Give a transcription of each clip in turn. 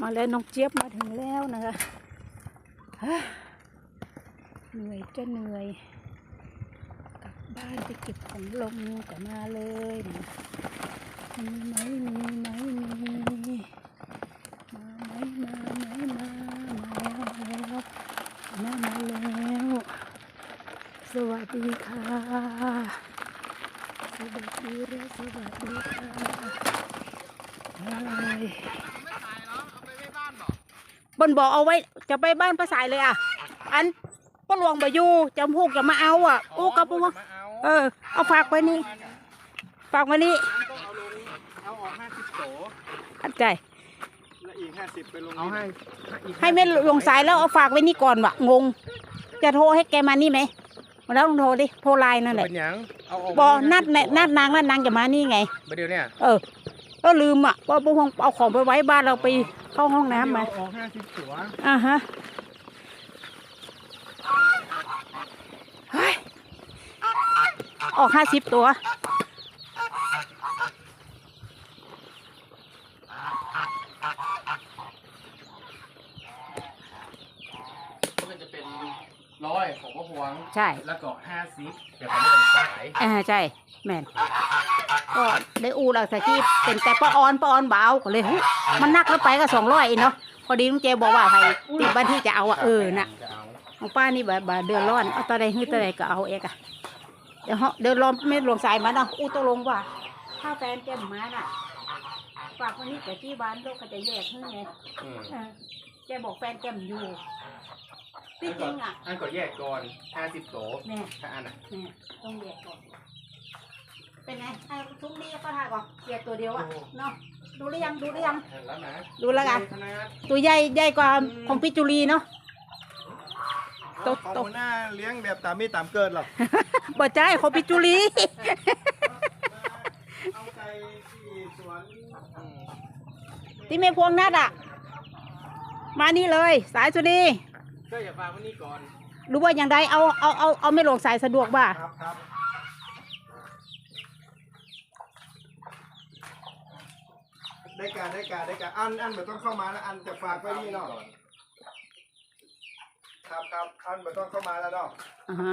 มาแล้วน้องเจี๊ยบมาถึงแล้วนะคะเหนื่อยจะเหนื่อยกลับบ้านไปเก็บของลงก็มาเลยนะมีไหมมีไหมมีมาไหมมาไหมมามาแล้วมามาแล้วสวัสดีค่ะสวัสดีและสวัสดีค่ะ บนบอกเอาไว้จะไปบ้านป้าสายเลยอะ อันป้าหลวงบอยู่จำพูกจะมาเอาอะโอ้กับป้าเออ เอาฝากไว้นี่ ฝากไว้นี่ต้องเอาลงเอาออกห้าสิบโตขัดใจแล้วอีกห้าสิบไปลงเอาให้ให้แม่ลงสายแล้วเอาฝากไว้นี่ก่อนวะงง จะโทรให้แกมานี่ไหมมาแล้วลองโทรดิโทรไลน์นั่นแหละเป็นหยังเอาออกบอนัดแน่นัดนางนัดนางจะมานี่ไงไปเดี๋ยวเนี่ยเออ ก็ลืมอะว่าพวกเอาของไปไว้บ้านเราไปเข้าห้องน้ำมาเอออกห้าสิบตัวอ่าฮะเฮ้ยออกห้าสิบตัว มันจะเป็น ร้อยของพ่อพวงใช่ แล้วก็ห้าสิบเดี๋ยวเขาไม่ต้องสายอ่าใช่แม่นก็ได้อูหลักแต่ที่เป็นแต่ป้าออนป้าออนเบเอาก็เลยเฮ้ยมันนักแล้วไปก็สองร้อยเนาะพอดีลุงเจบอกว่าให้ติดบ้านที่จะเอาอะเออน่ะจะเอาของป้านี่แบบเดือดร้อนเอาตะใดฮื้อตะใดก็เอาเองอะเดี๋ยวเฮาเดินลมไม่ลงสายมาเนาะอู้ตกลงว่า ถ้าแฟนแกมาน่ะฝากวันนี้แต่ที่บ้านลูกเขาจะแยกให้ไง อืม เออแกบอกแฟนแกมอยู่ ที่จริงอะอันก็แยกก่อนห้าสิบโตแน่ถ้าอันอะแน่ต้องแยกก่อน เป็นไงให้ทุกนี้ก็ทายก่อนแยกตัวเดียวอะเนาะดูหรือยังดูหรือยังเห็นแล้วนะดูแล้วกันขนาดตัวใหญ่ใหญ่กว่าของพี่จุลีเนาะตกของตกหัวหน้าเลี้ยงแบบตามมีตามเกิดหรอกบ่ใจของพี่จุลีเอาใจที่สวนอืมที่ไม่พวงนัดอะ มานี่เลย สายสุนี ก็อย่าฟังวันนี้ก่อนรู้ว่าอย่างไรเอาเอาเอาเอาไม่ลงสายสะดวกบ่าครับครับได้การได้การได้การอันอันไม่ต้องเข้ามาแล้วอันจะฝากไว้นี่เนาะครับครับอันไม่ต้องเข้ามาแล้วเนาะอ่าฮะ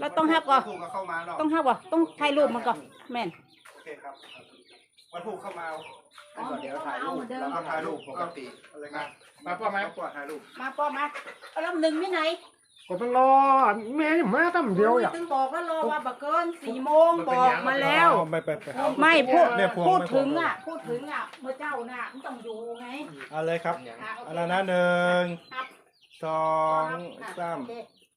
เราต้องห้าก่อนวันผูกก็เข้ามาเนาะต้องห้าก่อนต้องถ่ายรูปมันก่อนแม่นโอเคครับวันผูกเข้ามาอ๋อ แล้วก็เดี๋ยวถ่ายรูปเอาเหมือนเดิมแล้วก็ถ่ายรูปปกติอะไรกันมาป้อไหมป้อถ่ายรูปมาป้อมาเอาลำหนึ่งไม่ไหนก็ต้องรอแม่ยังมาตั้งเดียวอะถึงบอกว่ารอว่าบักเกินสี่โมงบอกมาแล้ว ไม่ไปไปไม่พูดเนี่ยพวงพูดไม่พวงถึงอะ พูดถึงอะเมื่อเจ้าน่ะมันต้องอยู่ไงเอาเลยครับอย่างอะโอเอาเคแล้วนะหนึ่งครับสองสามโอเค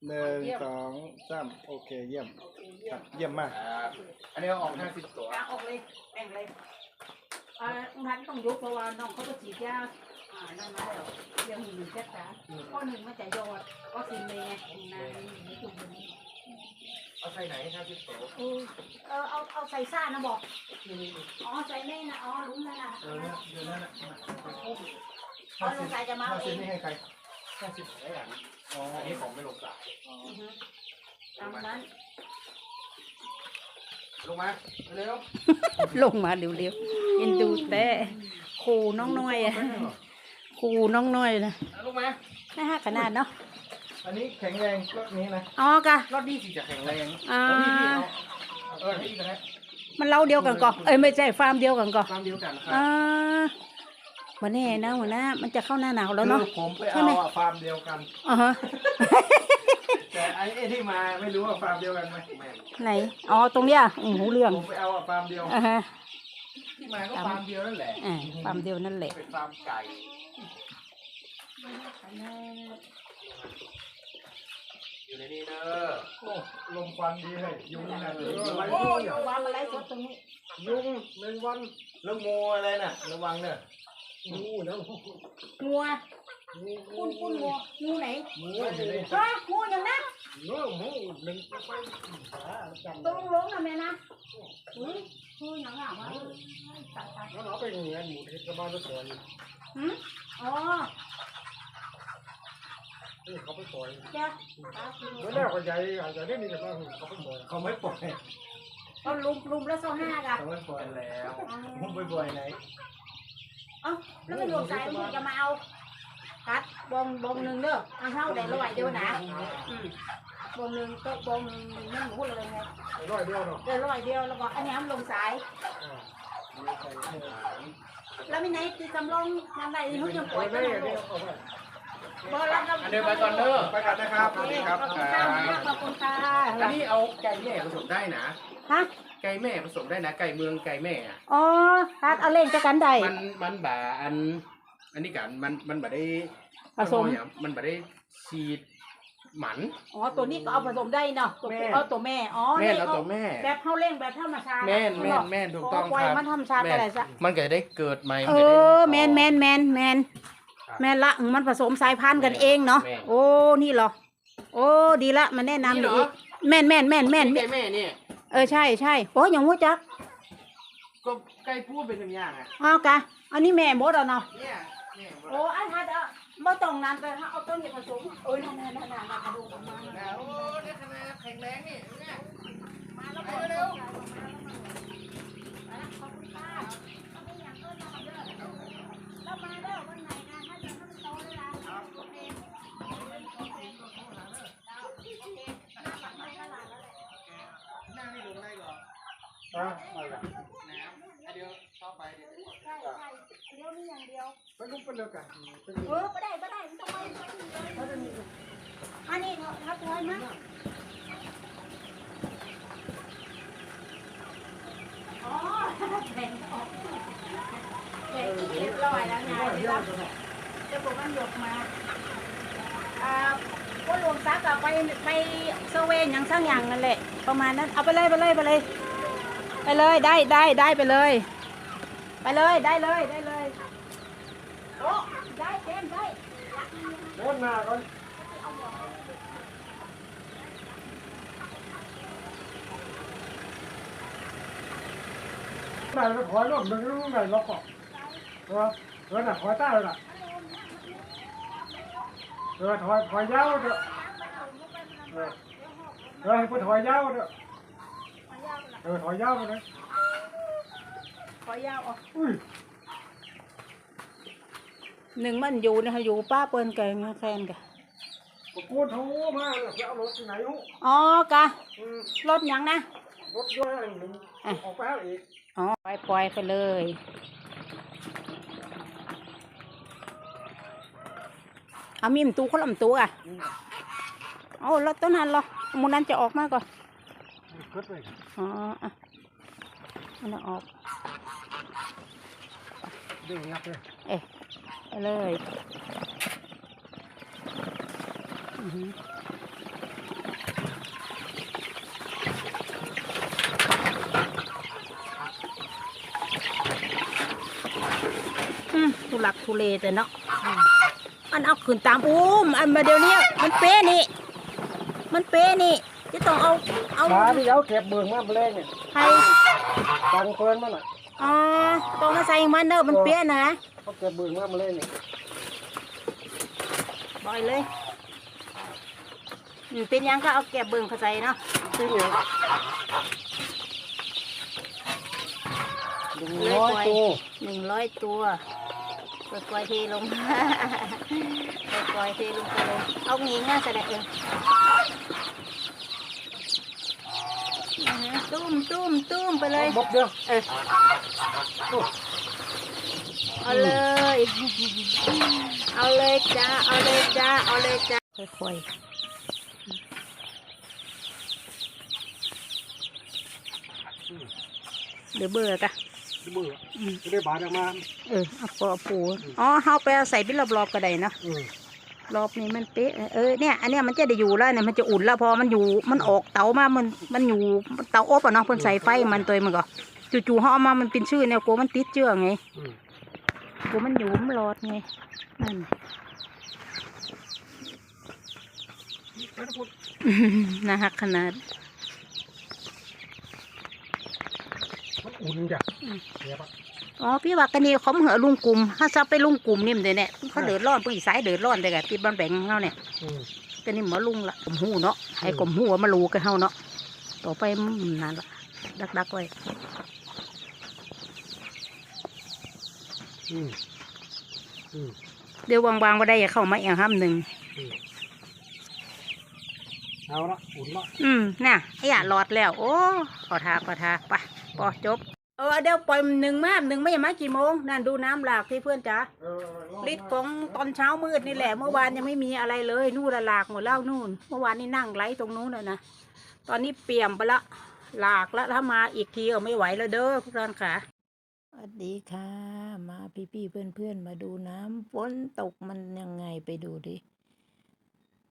หนึ่งสองสามโอเคเยี่ยมโอเคเยี่คยรัมบเยี่ยมมากครับอันนี้เอาออกห้าสิบตัวอะออกเลยแบ่งเลย อ่าลุงทันต้องยกเพราะว่าน้องเขาก็ฉีดยาอ่านั่นมาแล้วยังมีหนึ่งแค่ตาข้อหนึ่งมาจากยอดก็ซินเลยไงนานมีจุดหนึ่งเอาใส่ไหนห้าสิบตัวเออเออเอาเอาใส่ซ่านะบอกอ๋อใส่แม่นะอ๋อลุงนั่นน่ะเออเนี่ยเดี๋ยวนั้นน่ะเอาลงใส่จะมาห้าเอาเอสิบงนี่ให้ใครห้าสิบได้อย่างอ๋ออันนี้ของไม่ลงสายอือฮึตามนั้น ลงมาเร็วลงมาเร็วๆเอ็นดูแต่ครูน้องน้อยอะครูน้องน้อยนะเอาลงมาน่าฮักขนาดเนาะอันนี้แข็งแรงรถนี้นะอ๋อกะรอบนี้สิจะแข็งแรงอ่าแล้วพี่พี่เอาเออให้อีกนะมันเล่าเดียวกันก่อนเอ้ยไม่ใช่ฟาร์มเดียวกันก่อนตามเดียวกันนะครัอ่าวันนี้นะหัวหน้ามันจะเข้าหน้าหนาวแล้วเนาะคือผมไปใช่เอาไหมอะฟาร์มเดียวกันอ่าฮะแต่ ไอ้ไอ้ที่มาไม่รู้ว่าฟาร์มเดียวกันไหมแม่นไหน อ๋อ ตรงเนี้ยอือหูเรื่องผมไปเอาอะฟาร์มเดียว อ่าฮะที่มาก็ฟาร์มเดียวนั่นแหละอ่าฟาร์มเดียวนั่นแหละ เป็นฟาร์มไก่อยู่ในนี้เด้อโอ้ลมควันดีเลยยุงนี่นะโอ้ยเอาวางอะไรสดตรงนี้ยุงแมงวันแล้วงูอะไรน่ะ ระวังเนอะงูแล้วงัวปุ้นปุ้นงัวงูไหนงูอยู่ใน ฮะงูอย่างนั้น เนื้อหมูหนึ่งไปหาจังตรงลงนะแม่นะอุ้ยงูอย่างอะวะตายตายแล้วเราไปเงินหมูที่กระบาลไปก่อนหืมอ๋อนี่เขาไปก่อนเจ้าตาสิแล้วแรกก็ใหญ่อาจจะได้มีแต่ว่าเขาไปก่อนเขาไม่ปล่อยเอาลุมลุมแล้วโซ่ห้ากะเขาไม่ปล่อยแล้วผมไปปล่อยไหนเอ้าแล้วมันโยนสายมันจะมาเอา คัดบองบองหนึ่งเด้อเอาเท่าได้ร้อยเดียวนะอืมบองหนึ่งก็บองหนึ่งมันหมูเลยไงร้อยเดียวเนาะเดี๋ยวร้อยเดียวแล้วก็อันนี้มันลงสาย แล้วมีไหนที่จำลองนำได้ที่เขายังปล่อยไม่ก็ได้ได้เดียวเอาไปบอแล้วอันเดินไปก่อนเด้อไปกันนะครับสวัสดีครับขอบคุณค่ะขอบคุณค่ะอันนี้เอาไก่แม่ผสมได้นะฮะไก่แม่ผสมได้นะไก่เมืองไก่แม่อะอ๋อคัดเอาเล่นจะกันได้มันมันบ่าอัน อันนี้กันมันมันบ่ได้ผสมเอาอย่างมันบ่ได้ฉีดหมัน อ๋อตัวนี้ก็เอาผสมได้เนาะตัวเอาตัวแม่อ๋อแม่นนี่เอาเขาตัวแม่ แบบเข้าเล่งแบบธรรมชาติแม่นแม่นแม่นถูกต้องปล่อยครับ มันธรรมชาติอะไรซะมันก็จะได้เกิดใหม่เอมันก็จะได้อต่แมนแมนแมนแมนแมนละมันผสมสายพันธุ์กันเองเนาะแม่น โอ้นี่เหรอโอ้ดีละมันแนะนำนี่เหรออีกแม่นแม่นแม่นแม่นไก่แม่เนี่ยเออใช่ใช่โอ้ยอย่างงูจักก็ไก่พูดเป็นอย่างอย่างอะอ้าวกะอันนี้แม่หมดแล้วเนาะเนี่ยเนี่ย โอ้อันทัดอะบ่ต้องนานแต่ถ้าเอาต้นนี้ผสมเอ้ยนั่นนั่นนั่นนั่นกระดูออกมาแล้วโอ้ได้คะแนนแข็งแรงนี่เนี่ย มาแล้วบอกเร็วขอบคุณค่ะเอาไปอย่างต้นมาเด้อแล้วมาเด้อวันไหนนะถ้าจะให้มันโตเลยล่ะโอเค หน้านี่ลงได้ก่อน อะไปละ น้ำอันเดียวเข้าไปเดี๋ยว ใช่ใช่เดี๋ยวนี้อย่างเดียว ไปลุกไปเลยกันไป เออไม่ได้ไม่ได้ไม่ต้องไปไม่ต้องไปอันนี้เนาะทับถอยมาอ๋อแบ่งออกแบ่งอีกเรียบร้อยแล้วไงเดี๋ยวจะบอก มันหยกมาอ่าก็รวมซักกับไปไปเซเว่นย่างสร้างอย่างนั่นแหละ ประมาณนั้นเอาไปเลยไปเลยไปเลย ไปเลยได้ได้ได้ไปเลย ไปเลยได้เลยได้เลยโอ้ได้เต็มได้โน่นหน้าก่อนไหนเราถอรบหนึ่งรู้ไหนล็อกก่อนเออเออน่ะถอใต้เลยน่ะ เออถอยถอยยาวเถอะเออเออให้เพิ่นถอยยาวเถอะเออถอยยาวไปเลยขอยาวออกอุ้ยหนึ่งมันอยู่นะคะอยู่ป้าเปิ้นแกงแฟนกะกูโทรมาเลยจะเอารถที่ไหนอยู่อ๋อกะอืมรถหยังนะรถด้วยอันหนึ่งออกไปหาอีกอ๋อปล่อยปล่อยไปเลย เอามีมตูเขาลำตัวอะเอาแล้วต้นนั้นเหรอมูนั้นจะออกมาก่อนอ๋ออะมันออกเด้งยับเลยเอ๊ะเลยอือหืออืมทุลักทุเลแต่เนาะ อืมอันเอาขืนตามอุ้มอันมาเดี๋ยวนี้มันเป๊ะนี่ มันเป๊ะนี่จะต้องเอาเอาขาที่เอาเก็บเบืองมาแมลงเนี่ยใครตังเพิ่นมันอะอ๋อต้องมาใส่มันเด้อมันเป๊ะนะเขาเก็บเบืองมาแมลงเนี่ยบ่อยเลยอืมเป็นหยังก็เอาแกะเบิ่งเข้าใจเนาะที่นี่หนึ่งร้อยตัวหนึ่งร้อยตัว ปล่อยปล่อยเทลงปล่อยปล่อยเทลงไปเลยเอางี้ง่ายแสดงเองนะฮะตุ้มตุ้มตุ้มไปเลยบกเดียวเออเอาเลย เอาเลยจ้า เอาเลยจ้า เอาเลยจ้า ค่อยๆเดี๋ยวเบื่อกะ เบื่อจะได้บาดออกมาเออเอาปอปูอ๋อเฮาไปเอาใส่เป็นรอบๆก็ได้เนาะอืมรอบนี้มันเป๊ะเออเนี่ยอันเนี้ยมันจะได้อยู่แล้วเนี่ยมันจะอุ่นแล้วพอมันอยู่มันออกเตามามันมันอยู่เตาอบอะเนาะเพิ่นใส่ไฟมันตัวมันก็จู่ๆเฮาเอามามันเป็นชื่อแนวกลัวมันติดเจือไงอืมกลัวมันอยู่มันรอดไงนั่นไม่ต้องพูดน่าฮักขนาด มัน อุ่นจ้ะเดี๋ยวปะอ๋อพี่ว่ากันนี่เขามาเหอะลุงกลุ่มถ้าซับไปลุงกลุ่มนี่มันเดี๋ยวเนี่ยเขาเดือดร้อนผู้อีสายเดือดร้อนแต่กะที่บ้านแบ่งเฮาเนี่ยอืมแต่นี่หมอลุงละกลมหูเนาะให้กลมหูมาลูกันเฮาเนาะต่อไปมันนานละดักดักๆไว้อืมอืมเดี๋ยววางๆว่าได้อย่าเข้ามาอย่างห้ามหนึ่งเอาละอุ่นละอืมน่ะไอ้หยาหลอดแล้ว โอ้ขอทาขอทาไป ปอจบ เออเดี๋ยวปล่อยหนึ่งมาหนึ่งไม่ยามากี่โมงนั่นดูน้ำหลากที่เพื่อนจ๋าเออรอบฤทธิ์ของตอนเช้ามืดนี่แหละ เมื่อวานยังไม่มีอะไรเลย นู่นละหลากหมดแล้วนู่น เมื่อวานนี่นั่งไลฟ์ตรงนู้นเลยนะตอนนี้เปี่ยมไปละหลากแล้วถ้ามาอีกทีก็ไม่ไหวแล้วเด้อพวกท่านค่ะสวัสดีค่ะ มาพี่ๆเพื่อนๆมาดูน้ำฝนตกมันยังไงไปดูดิ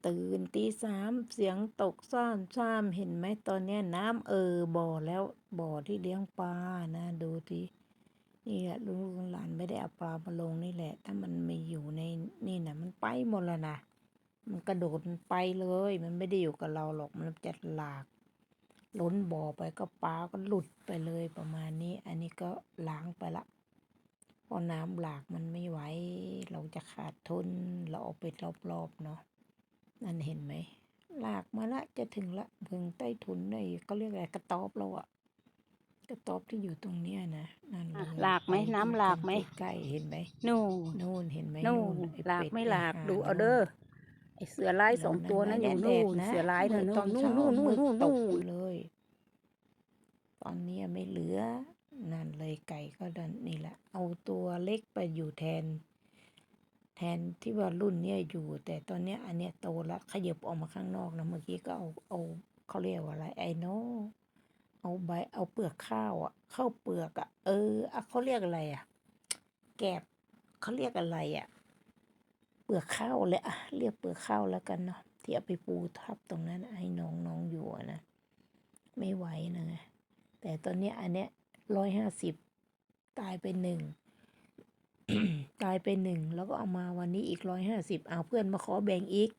ตื่นตีสามเสียงตกซ่อนซ่ามเห็นไหมตอนนี้น้ำเออบ่อแล้วบ่อที่เลี้ยงปลานะ ดูทีนี่แหละลุงหลานไม่ได้เอาปลามาลงนี่แหละ ถ้ามันไม่อยู่ในนี่นะมันไปหมดแล้วนะมันกระโดดมันไปเลย มันไม่ได้อยู่กับเราหรอกมันจะหลาก ล้นบ่อไปก็ปลาก็หลุดไปเลยประมาณนี้ อันนี้ก็ล้างไปละเพอน้ำหลากมันไม่ไหวเราจะขาดทุนเราเอาไปรอบๆเนาะ นั่นเห็นไหมลากมาละจะถึงละเพึงใต้ถุนในก็เรียกอะไรกระต๊อบเราอะกระต๊อบที่อยู่ตรงเนี้ยนะนั่นเลยหลากไหมน้ำหลากไหมใกล้ๆเห็นไหมนู่นนู่นเห็นไหมนู่นไอ้หลากเป็ดไม่อ้หลากห่ดูเอานู่นเด้อไอเสือลายสองตัวนั้นอยู่นู่นแดดะเสือลายน่ะมืดนู่ตอนนนู่เช้านนู่นมืดนู่นตนู่กนเลย ตอนนี้ไม่เหลือนั่นเลยไก่ก็ดันนี่แหละ เอาตัวเล็กไปอยู่แทน แทนที่ว่ารุ่นเนี้ยอยู่ แต่ตอนเนี้ยอันเนี้ยโตแล้วขยับออกมาข้างนอกนะเมื่อกี้ก็เอาเอาเขาเรียกว่าอะไรไอโนเอาใบเอาเปลือกข้าวอะข้าวเปลือกอะเอออะเขาเรียกอะไรอะแกบเขาเรียกอะไรอะเปลือกข้าวเลยอะเรียกเปลือกข้าวแล้วกันเนาะที่เอาไปปูทับตรงนั้นให้น้องน้องอยู่นะไม่ไหวนะแต่ตอนเนี้ยอันเนี้ยร้อยห้าสิบตายไปหนึ่ง ตายไปหนึ่งแล้วก็เอามาวันนี้อีกร้อยห้าสิบเอาเพื่อนมาขอแบ่งอีก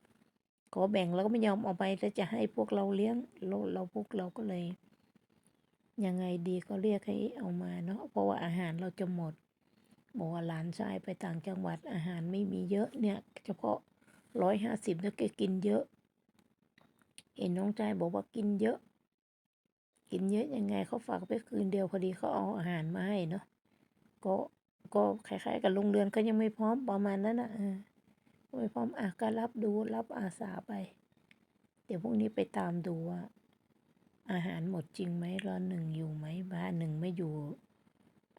ขอแบ่งแล้วก็ไม่ยอมเอาไปแล้วจะให้พวกเราเลี้ยงเราเราพวกเราก็เลย ยังไงดีก็เรียกให้เอามาเนาะเพราะว่าอาหารเราจะหมดบอกว่าหลานชายไปต่างจังหวัดอาหารไม่มีเยอะเนี่ย เฉพาะร้อยห้าสิบแล้วแกกินเยอะ เห็นน้องชายบอกว่ากินเยอะ กินเยอะยังไงเขาฝากไปคืนเดียวพอดีเขาเอาอาหารมาให้เนาะก็ ก็คล้ายๆ กับโรงเรือนก็ยังไม่พร้อมประมาณนั้นนะเออไม่พร้อมอะก็รับดูรับอาสาไป เดี๋ยวพรุ่งนี้ไปตามดูว่า อาหารหมดจริงไหมรอหนึ่งอยู่ไหมบ้านหนึ่งไม่อยู่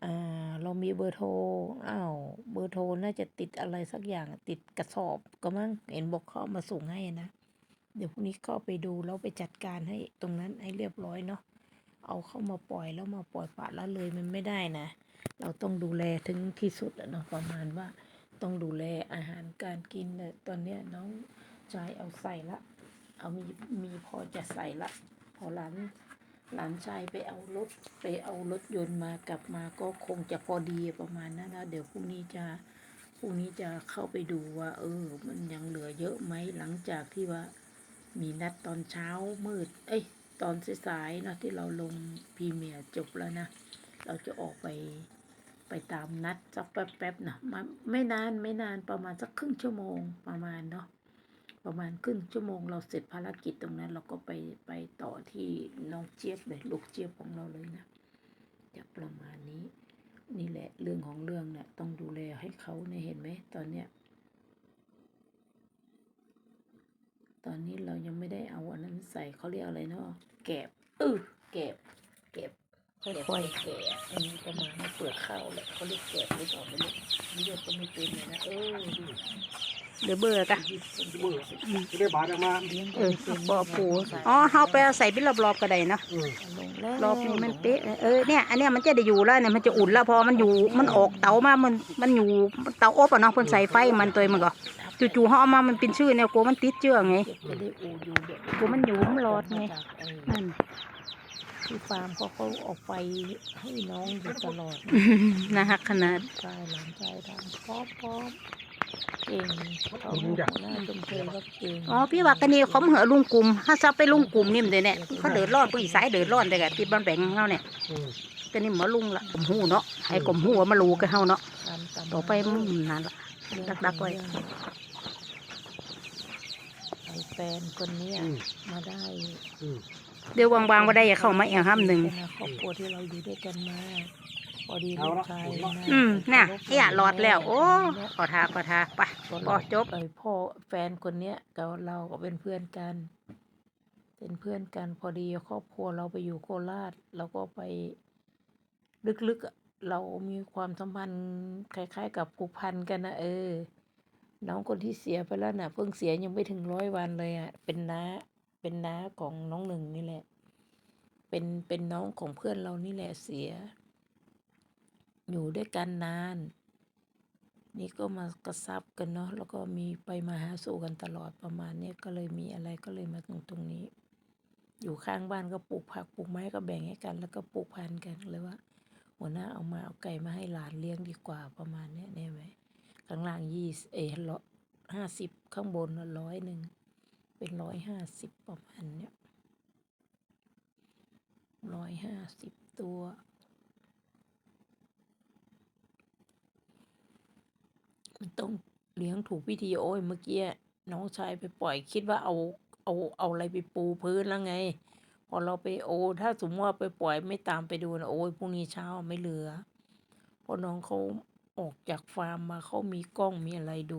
อ่าเรามีเบอร์โทรอ้าวเบอร์โทรน่าจะติดอะไรสักอย่างติดกระสอบก็มั้งเห็นบอกเขาเอามาส่งให้นะเดี๋ยวพรุ่งนี้เข้าไปดูแล้วไปจัดการให้ตรงนั้นให้เรียบร้อยเนาะ เอาเข้ามาปล่อยแล้วมาปล่อยปละละเลยมันไม่ได้นะ เราต้องดูแลถึงที่สุดอะเนาะประมาณว่าต้องดูแลอาหารการกินเนี่ยตอนเนี้ยน้องชายเอาใส่ละ เอามีมีพอจะใส่ละพอหลานหลานชายไปเอารถไปเอารถยนต์มากลับมาก็คงจะพอดีประมาณนั้นนะเดี๋ยวพรุ่งนี้จะพรุ่งนี้จะเข้าไปดูว่า เออ มันยังเหลือเยอะไหมหลังจากที่ว่า มีนัดตอนเช้ามืด เอ้ย ตอนสายๆเนาะที่เราลงพรีเมียร์จบแล้วนะ เราจะออกไปไปตามนัดสักแป๊บๆนะมาไม่นานไม่นานประมาณสักครึ่งชั่วโมงประมาณเนาะประมาณครึ่งชั่วโมงเราเสร็จภารกิจตรงนั้น เราก็ไปไปต่อที่น้องเจี๊ยบเลยลูกเจี๊ยบของเราเลยนะจะประมาณนี้ นี่แหละเรื่องของเรื่องเนี่ยต้องดูแลให้เขาเนี่ยเห็นไหมตอนเนี้ย ตอนนี้เรายังไม่ได้เอาอันนั้นใส่เขาเรียกอะไรเนาะแกบเออแกบแกบแกบค่อยแกะอันนี้ประมาณให้เปลือกข้าวแหละเขาเรียกแกบหรือเปล่าไม่รู้เรียกก็ไม่เป็นเลยนะเออดู เดี๋ยวเบื่อกะมือจะได้บาดออกมาเลี้ยงเออเป็นบ่อปูอ๋อเฮาไปเอาใส่เป็นรอบๆก็ได้เนาะเออลงแล้วรอบนี้มันเป๊ะเออเนี่ยอันเนี้ยมันจะได้อยู่แล้วเนี่ยมันจะอุ่นแล้วพอมันอยู่มันออกเตามามันมันอยู่เตาอบอะเนาะเพิ่นใส่ไฟมันตัวมันก็จู่ๆเฮาเอามามันเป็นชื่อแนวกลัวมันติดเชื้อไงเก็บจะได้อูอยู่เดี๋ยวกลัวมันอยู่มันรอดไงจากไอ้นั่นที่ฟาร์มเขาเขาเออกไปให้น้องอยู่ตลอดนะฮักขนาดชายหลานชายทำพร้อมพร้อม เก่งเขาหัวหน้าจมเคยว่าเก่งอ๋อพี่ว่ากันนี่เขาเหอะลุงกลุ่มถ้าซับไปลุงกลุ่มนี่มันเลยเนี่ยเขาเดือดร้อนผู้อีสายเดือดร้อนแต่กะที่บ้านแบ่งเฮาเนี่ยเออก็นี่หมอลุงละกลมหูเนาะให้กลมหูว่ามาลูกันเฮาเนาะทำตามต่อไปมันนั่นละดักๆไว้ไอ้แฟนคนเนี้ยอืมมาได้อืมเดี๋ยววางๆว่าได้อย่าเข้ามาอย่างห้ามหนึ่งเป็นครอบครัวที่เราอยู่ด้วยกันมา พอดีเอาลูละกชายเอาละนะอืมน่ะเคารพไอ้อะหลอดแล้ว โอ้แม่ขอทาขอทาไปก็พอจบไอพ่อแฟนคนเนี้ยกับเราก็เป็นเพื่อนกัน เป็นเพื่อนกันพอดีครอบครัวเราไปอยู่โคราชเราก็ไปลึกๆอะเรามีความสัมพันธ์คล้าย ๆ กับผูกพันกันนะเออ น้องคนที่เสียไปแล้วน่ะ เพิ่งเสียยังไม่ถึงร้อยวันเลยอะ เป็นน้าเป็นน้าของน้องหนึ่งนี่แหละ เป็นเป็นน้องของเพื่อนเรานี่แหละเสีย อยู่ด้วยกันนาน นี่ก็มากระซับกันเนาะแล้วก็มีไปมาหาสู่กันตลอดประมาณนี้ก็เลยมีอะไรก็เลยมาตรงตรงนี้ อยู่ข้างบ้านก็ปลูกผักปลูกไม้ก็แบ่งให้กัน แล้วก็ปลูกพันธุ์กันเลยว่า หัวหน้าเอามาเอาไก่มาให้หลานเลี้ยงดีกว่าประมาณนี้เนี่ยไหมข้างล่างยี่เอร้อห้าสิบข้างบนร้อยหนึ่งเป็นร้อยห้าสิบประมาณเนี้ยร้อยห้าสิบตัว มันต้องเลี้ยงถูกวิธีโอ้ยเมื่อกี้น้องชายไปปล่อยคิดว่าเอาเอาเอาอะไรไปปูพื้นแล้วไง พอเราไปโอ ถ้าสมมติว่าไปปล่อยไม่ตามไปดูนะโอ้ยพรุ่งนี้เช้าไม่เหลือเพราะน้องเขาออกจากฟาร์มมาเขามีกล้องมีอะไรดู